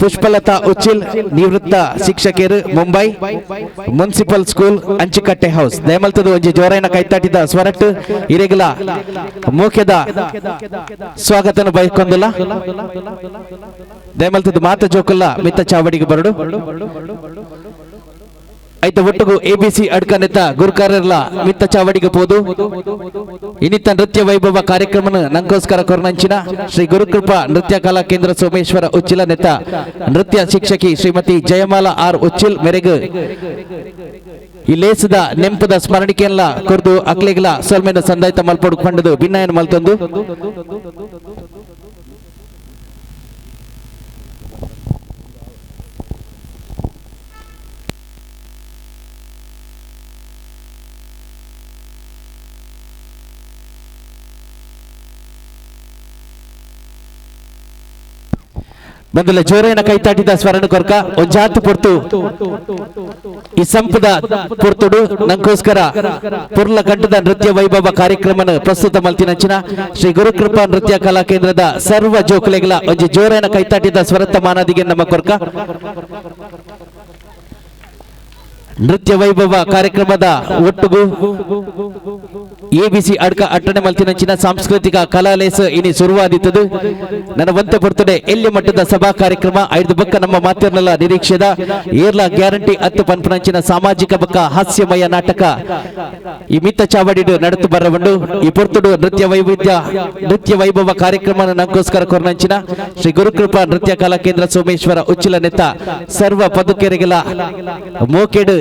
ಪುಷ್ಪಲತಾ ಉಚ್ಚಿಲ್ ನಿವೃತ್ತ ಶಿಕ್ಷಕಿಯರು Mumbai municipal school Anchikatte house. ದಯಮಲ್ತದ ಒಂಜಿ ಜೋರೈನ ಕೈತಾಟಿದ ಸ್ವರಟ್ಟು ಇರೆಗಲ ಮುಖ್ಯದ ಸ್ವಾಗತನ ಬಯಕೊಂದಿಲ್ಲ ದಯಮಲ್ತದ ಮಾತ ಜೋಕುಲ್ಲ ಮಿತ್ತ ಚಾವಡಿಗೆ ಬರಡು. ಐತ ಒಟ್ಟುಗು ಎಬಿಸಿ ಅಡ್ಕನೆತ್ತ ಗುರುಕಾರರ್ಲ ಮಿತ್ತ ಚಾವಡಿಗೆ ಪೋದು ಇನ್ನಿತ್ತ ನೃತ್ಯ ವೈಭವ ಕಾರ್ಯಕ್ರಮ ನಂಗೋಸ್ಕರ ಕೊರನಂಚಿನ ಶ್ರೀ ಗುರುಕೃಪಾ ನೃತ್ಯ ಕಲಾ ಕೇಂದ್ರ ಸೋಮೇಶ್ವರ ಉಚ್ಚಿಲ ನೆತ್ತ ನೃತ್ಯ ಶಿಕ್ಷಕಿ ಶ್ರೀಮತಿ ಜಯಮಾಲ ಆರ್ ಉಚ್ಚಿಲ್ ಮೆರೆಗು. ಈ ಲೇಸದ ನೆಂಪದ ಸ್ಮರಣಿಕೆಯಲ್ಲ ಕೊರ್ದು ಅಕ್ಲೆಗ್ಲ ಸೊಲ್ಮೆನ ಸಂದಾಯಿತ ಮಲ್ಪೊಡು ಭಿನ್ನ ಭಿನ್ನಾಯನ ಮಲ್ತೊಂದು. ಮೊದಲ ಜೋರೈನ ಕೈತಾಟಿದ ಸ್ವರಣ ಕೊರ್ಕ ಒಂಜಾತು ಪೊರ್ತು. ಈ ಸಂಪದ ಪೊರ್ತುಡು. ನಂಗೋಸ್ಕರ ಪುರ್ಲ ಕಂಠದ ನೃತ್ಯ ವೈಭವ ಕಾರ್ಯಕ್ರಮ ಪ್ರಸ್ತುತ ಮಲ್ತಿನಂಚಿನ ಶ್ರೀ ಗುರುಕೃಪಾ ನೃತ್ಯ ಕಲಾ ಕೇಂದ್ರದ ಸರ್ವ ಜೋಕಲೆಗಳ ಒಂಜಿ ಜೋರೈನ ಕೈತಾಟಿದ ಸ್ವರತ ಮಾನದಿಗೆ ನಮ್ಮ ಕೊರ್ಕ. ನೃತ್ಯ ವೈಭವ ಕಾರ್ಯಕ್ರಮದ ಒಟ್ಟುಗು ಎಬಿಸಿ ಅಡ್ಕ ಅಟ್ಟಣೆ ಮಲ್ತಿನಂಚಿನ ಸಾಂಸ್ಕೃತಿಕ ಕಲಾಲೇಸ ಇನಿ ಶುರುವಾದಿತ್ತದು ನನ್ನ ವಂತೆ ಬರ್ತಡೆ ಎಲ್ಲಿ ಮಟ್ಟದ ಸಭಾ ಕಾರ್ಯಕ್ರಮ ಐದು ಬಕ್ಕ ನಮ್ಮ ಮಾತಿರ್ನಲ್ಲ ನಿರೀಕ್ಷೆದ. ಏರ್ಲಾ ಗ್ಯಾರಂಟಿ ಹತ್ತು ಪನ್ಪನಂಚಿನ ಸಾಮಾಜಿಕ ಬಕ್ಕ ಹಾಸ್ಯಮಯ ನಾಟಕ. ಈ ಮಿತ್ತ ಚಾವಡಿಡು ನಡೆದು ಬರವಂಡು. ಈ ಪೊರ್ತುಡು ನೃತ್ಯ ವೈವಿಧ್ಯ, ನೃತ್ಯ ವೈಭವ ಕಾರ್ಯಕ್ರಮ ನಂಗೋಸ್ಕರ ಕೊರನಂಚಿನ. ಶ್ರೀ ಗುರುಕೃಪಾ ನೃತ್ಯ ಕಲಾ ಕೇಂದ್ರ ಸೋಮೇಶ್ವರ ಉಚ್ಚಿಲ ನೆತ್ತ ಸರ್ವ ಪದುಕೆರೆಗಳ ಮೋಕೆಡು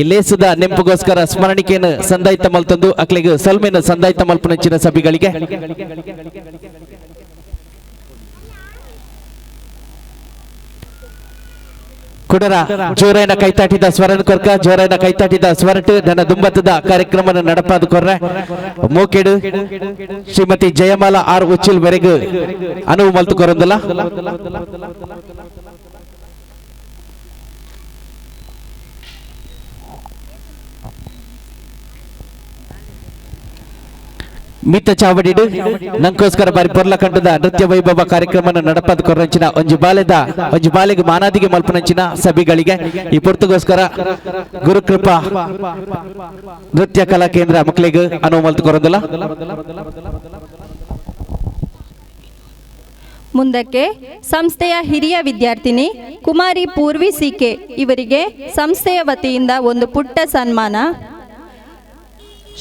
ಈ ಸುಧಾ ನೆಂಪುಗೋಸ್ಕರ ಸ್ಮರಣಿಕೆಯನ್ನು ಸಂದಾಯಿತ ಮಲ್ತಂದು ಅಕ್ಲಿಗೆ ಸಲ್ಮೇನ ಸಂದಾಯಿತ ಮಲ್ಪನಂಚಿನ ಸಭೆಗಳಿಗೆ. ಕುಡರ ಜೋರೈನ ಕೈತಾಟಿದ ಸ್ವರಣ ಕೊರ್ಕ ಜೋರೈನ ಕೈತಾಟಿದ ಸ್ವರಟ್ ನನ್ನ ದುಂಬತ್ತದ ಕಾರ್ಯಕ್ರಮ ನಡಪಾದ ಕೊರ್ರೆ. ಮೂಕೆಡು ಶ್ರೀಮತಿ ಜಯಮಾಲಾ ಆರ್ ಉಚ್ಚಿಲ್ ವರೆಗೂ. ಅನುವು ಮಲ್ತು ಕೊರೊಂದಲ್ಲ ಮಿತ್ತ ಚಾವಡಿಡು. ನಂಗೋಸ್ಕರ ಬಾರಿ ಪೊರ್ಲ ಕಂಡದ ನೃತ್ಯ ವೈಭವ ಕಾರ್ಯಕ್ರಮ ನಡಪದ ಕೊರಂಚಿನ ಒಂಜು ಬಾಲೆದ ಒಂಜು ಬಾಲೆಗೆ ಮಾನಾದಿಗೆ ಮಲ್ಪನಂಚಿನ ಸಭೆಗಳಿಗೆ. ಈ ಪೊರ್ತುಗೋಸ್ಕರ ಗುರುಕೃಪಾ ನೃತ್ಯ ಕಲಾ ಕೇಂದ್ರ ಮಕ್ಕಳಿಗೆ ಅನುವು ಮಲ್ತು ಮುಂದಕ್ಕೆ ಸಂಸ್ಥೆಯ ಹಿರಿಯ ವಿದ್ಯಾರ್ಥಿನಿ ಕುಮಾರಿ ಪೂರ್ವಿ ಸಿಕೆ ಇವರಿಗೆ ಸಂಸ್ಥೆಯ ವತಿಯಿಂದ ಒಂದು ಪುಟ್ಟ ಸನ್ಮಾನ.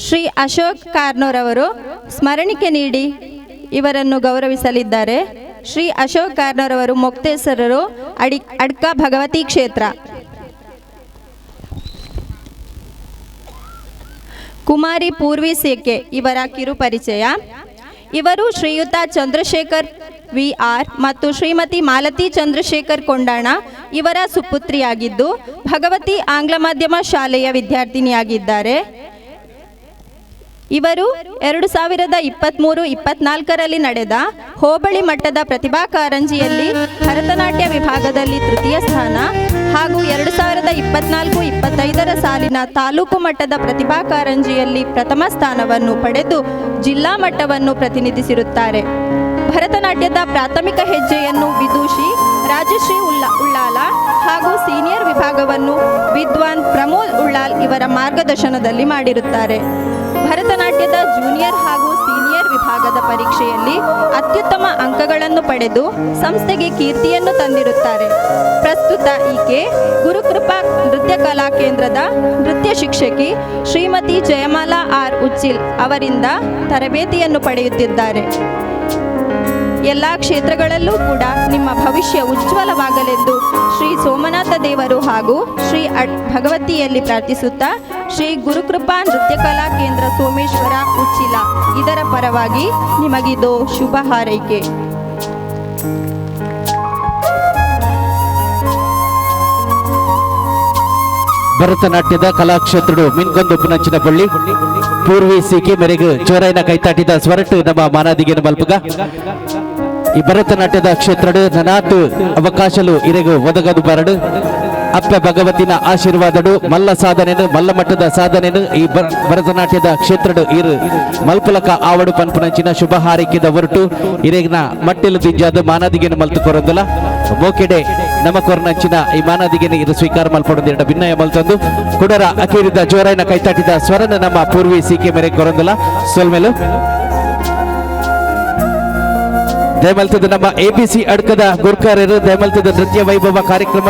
ಶ್ರೀ ಅಶೋಕ್ ಕಾರ್ನೋರ್ ಅವರು ಸ್ಮರಣಿಕೆ ನೀಡಿ ಇವರನ್ನು ಗೌರವಿಸಲಿದ್ದಾರೆ. ಶ್ರೀ ಅಶೋಕ್ ಕಾರ್ನೋರ್ ಅವರು ಅಡಿ, ಅಡ್ಕ ಭಗವತಿ ಕ್ಷೇತ್ರ. ಕುಮಾರಿ ಪೂರ್ವಿ ಸೇಕೆ ಇವರ ಕಿರು ಪರಿಚಯ. ಇವರು ಶ್ರೀಯುತ ಚಂದ್ರಶೇಖರ್ ವಿ ಆರ್ ಮತ್ತು ಶ್ರೀಮತಿ ಮಾಲತಿ ಚಂದ್ರಶೇಖರ್ ಕೊಂಡಾಣ ಇವರ ಸುಪುತ್ರಿಯಾಗಿದ್ದು, ಭಗವತಿ ಆಂಗ್ಲ ಮಾಧ್ಯಮ ಶಾಲೆಯ ವಿದ್ಯಾರ್ಥಿನಿಯಾಗಿದ್ದಾರೆ. ಇವರು ಎರಡು ಸಾವಿರದ ಇಪ್ಪತ್ತ್ಮೂರು ಇಪ್ಪತ್ನಾಲ್ಕರಲ್ಲಿ ನಡೆದ ಹೋಬಳಿ ಮಟ್ಟದ ಪ್ರತಿಭಾ ಕಾರಂಜಿಯಲ್ಲಿ ಭರತನಾಟ್ಯ ವಿಭಾಗದಲ್ಲಿ ತೃತೀಯ ಸ್ಥಾನ ಹಾಗೂ ಎರಡು ಸಾವಿರದ ಇಪ್ಪತ್ನಾಲ್ಕು, ಇಪ್ಪತ್ತೈದರ ಸಾಲಿನ ತಾಲೂಕು ಮಟ್ಟದ ಪ್ರತಿಭಾ ಕಾರಂಜಿಯಲ್ಲಿ ಪ್ರಥಮ ಸ್ಥಾನವನ್ನು ಪಡೆದು ಜಿಲ್ಲಾ ಮಟ್ಟವನ್ನು ಪ್ರತಿನಿಧಿಸಿರುತ್ತಾರೆ. ಭರತನಾಟ್ಯದ ಪ್ರಾಥಮಿಕ ಹೆಜ್ಜೆಯನ್ನು ವಿದೂಷಿ ರಾಜಶ್ರೀ ಉಲ್ಲಾ, ಉಳ್ಳಾಲ ಹಾಗೂ ಸೀನಿಯರ್ ವಿಭಾಗವನ್ನು ವಿದ್ವಾನ್ ಪ್ರಮೋದ್ ಉಳ್ಳಾಲ್ ಇವರ ಮಾರ್ಗದರ್ಶನದಲ್ಲಿ ಮಾಡಿರುತ್ತಾರೆ. ಭರತನಾಟ್ಯದ ಜೂನಿಯರ್ ಹಾಗೂ ಸೀನಿಯರ್ ವಿಭಾಗದ ಪರೀಕ್ಷೆಯಲ್ಲಿ ಅತ್ಯುತ್ತಮ ಅಂಕಗಳನ್ನು ಪಡೆದು ಸಂಸ್ಥೆಗೆ ಕೀರ್ತಿಯನ್ನು ತಂದಿರುತ್ತಾರೆ. ಪ್ರಸ್ತುತ ಈಕೆ ಗುರುಕೃಪಾ ನೃತ್ಯ ಕಲಾ ಕೇಂದ್ರದ ನೃತ್ಯ ಶಿಕ್ಷಕಿ ಶ್ರೀಮತಿ ಜಯಮಾಲಾ ಆರ್ ಉಚ್ಚಿಲ್ ಅವರಿಂದ ತರಬೇತಿಯನ್ನು ಪಡೆಯುತ್ತಿದ್ದಾರೆ. ಎಲ್ಲ ಕ್ಷೇತ್ರಗಳಲ್ಲೂ ಕೂಡ ನಿಮ್ಮ ಭವಿಷ್ಯ ಉಜ್ವಲವಾಗಲೆಂದು ಶ್ರೀ ಸೋಮನಾಥ ದೇವರು ಹಾಗೂ ಶ್ರೀ ಅಡ್ ಭಗವತಿಯಲ್ಲಿ ಪ್ರಾರ್ಥಿಸುತ್ತಾ ಶ್ರೀ ಗುರುಕೃಪಾ ನೃತ್ಯ ಕಲಾ ಕೇಂದ್ರ ಸೋಮೇಶ್ವರ ಉಚ್ಚಿಲ. ಇದರ ಪರವಾಗಿ ನಿಮಗಿದು ಶುಭ ಹಾರೈಕೆ. ಭರತನಾಟ್ಯದ ಕಲಾಕ್ಷೇತ್ರಡು ಮಿನ್ಗೊಂದು ಪುನಂಚಿನ ಬಳ್ಳಿ ಪೂರ್ವಿ ಸಿಕೆ ಮೆರೆಗೆ ಚೋರೈನ ಕೈತಾಟಿದ ಸ್ವರಟ್ಟು ನಮ್ಮ ಮಾನಾದಿಗೆ ಮಲ್ಪಗ ಈ ಭರತನಾಟ್ಯದ ಕ್ಷೇತ್ರಡು ನನಾತು ಅವಕಾಶಲು ಇರೆಗು ಒದಗದು ಬರಡು. ಅಪ್ಪ ಭಗವತಿನ ಆಶೀರ್ವಾದಡು, ಮಲ್ಲ ಸಾಧನೆನು, ಮಲ್ಲ ಮಟ್ಟದ ಸಾಧನೆನು, ಈ ಭರ- ಭರತನಾಟ್ಯದ ಕ್ಷೇತ್ರಡು ಇರು. ಮಲ್ಪಲಕ ಆವಡು ಪನ್ಪುನಂಚಿನ ಶುಭ ಹಾರೈಕೆದ ಹೊರಟು, ಇರೇಗಿನ ಮಟ್ಟಿಲು ತಿಂಜಾದ ಮಾನದಿಗೆನು ಮಲ್ತು ಕೊರೊಂದಲ. ಮೋಕೆಡೆ ನಮ್ಮ ಕೊರನಂಚಿನ ಈ ಮಾನದಿಗೆನು ಇದು ಸ್ವೀಕಾರ ಮಲ್ಪಡೊಂದು ಎರಡು ಭಿನ್ನಯ ಮಲ್ತೊಂದು. ಕುಡರ ಅಕೀರಿದ ಜೋರಾಯಿನ ಕೈತಾಟಿದ ಸ್ವರನ ನಮ್ಮ ಪೂರ್ವಿ ಸಿಕೆ ಮೇರೆ ಕೊರೊಂದಲ. ಸೋಲ್ಮೇಲು. ದಯಮಲ್ತದ ನಮ್ಮ ಎಬಿಸಿ ಅಡ್ಕದ ಗುರ್ಕಾರರು ದಯಮಲ್ತದ ನೃತ್ಯ ವೈಭವ ಕಾರ್ಯಕ್ರಮ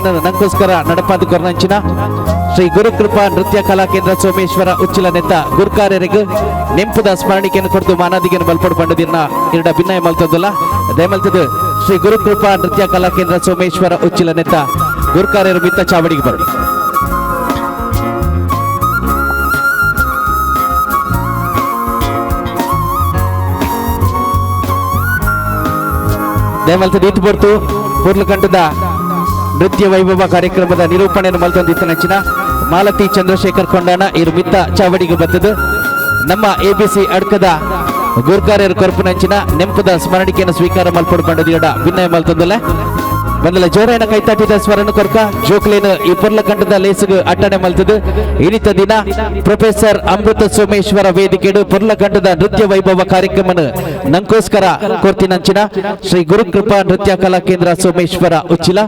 ನಡಪಾದು ಕೊರನಂಚಿನ ಶ್ರೀ ಗುರುಕೃಪಾ ನೃತ್ಯ ಕಲಾ ಕೇಂದ್ರ ಸೋಮೇಶ್ವರ ಉಚ್ಚಿಲ ನೆತ್ತ ಗುರುಕಾರ್ಯರಿಗೆ ನೆಂಪುದ ಸ್ಮರಣಿಕೆಯನ್ನು ಕೊಡ್ದು ಮಾನಾದಿಗೆಯನ್ನು ಬಲ್ಪಡು ಬಂಡದಿನ ಎರಡ ಭಿನ್ನಯ ಮಲ್ತದಲ್ಲ. ದಯಮಲ್ತದ ಶ್ರೀ ಗುರುಕೃಪಾ ನೃತ್ಯ ಕಲಾ ಕೇಂದ್ರ ಸೋಮೇಶ್ವರ ಉಚ್ಚಿಲ ನೆತ್ತ ಗುರುಕಾರ್ಯರು ಮಿತ್ತ ಚಾವಡಿಗೆ ಬರಡು ದಯಮಲ್ತದ ಇಟ್ಟು ಬರ್ತು. ಪೂರ್ಲಕಂಠದ ನೃತ್ಯ ವೈಭವ ಕಾರ್ಯಕ್ರಮದ ನಿರೂಪಣೆಯನ್ನು ಮಲ್ತೊಂದಿತ್ತ ನೆಚ್ಚಿನ ಮಾಲತಿ ಚಂದ್ರಶೇಖರ್ ಕೊಂಡಾನ ಇರು ಮಿತ್ತ ಚಾವಡಿಗೆ ಬತ್ತದು. ನಮ್ಮ ಎಬಿಸಿ ಅಡ್ಕದ ಗುರ್ಗಾರ್ಯರ ನೆಂಚಿನ ನೆಂಪದ ಸ್ಮರಣಿಕೆಯನ್ನು ಸ್ವೀಕಾರ ಮಲ್ಪಡ್ಕೊಂಡದಿಡ ಭಿನ್ನಯ ಮಲ್ತೊಂದಲ್ಲ. ಬಂದಲ ಜೋರಾಯನ ಕೈತಾಟಿದ ಸ್ವರನ ಕೊರ್ಕ? ಜೋಕ್ಲೇನು ಈ ಪುರ್ಲಕಂಠದ ಲೇಸುಗು ಅಟ್ಟಣೆ ಮಲ್ತದು. ಇನಿತ ದಿನ ಪ್ರೊಫೆಸರ್ ಅಮೃತ ಸೋಮೇಶ್ವರ ವೇದಿಕೆಡು ಪುರ್ಲಕಂಠದ ನೃತ್ಯ ವೈಭವ ಕಾರ್ಯಕ್ರಮ ನಂಕೋಸ್ಕರ ಕೊರ್ತಿನಂಚಿನ ಶ್ರೀ ಗುರುಕೃಪಾ ನೃತ್ಯ ಕಲಾ ಕೇಂದ್ರ ಸೋಮೇಶ್ವರ ಉಚ್ಚಿಲ.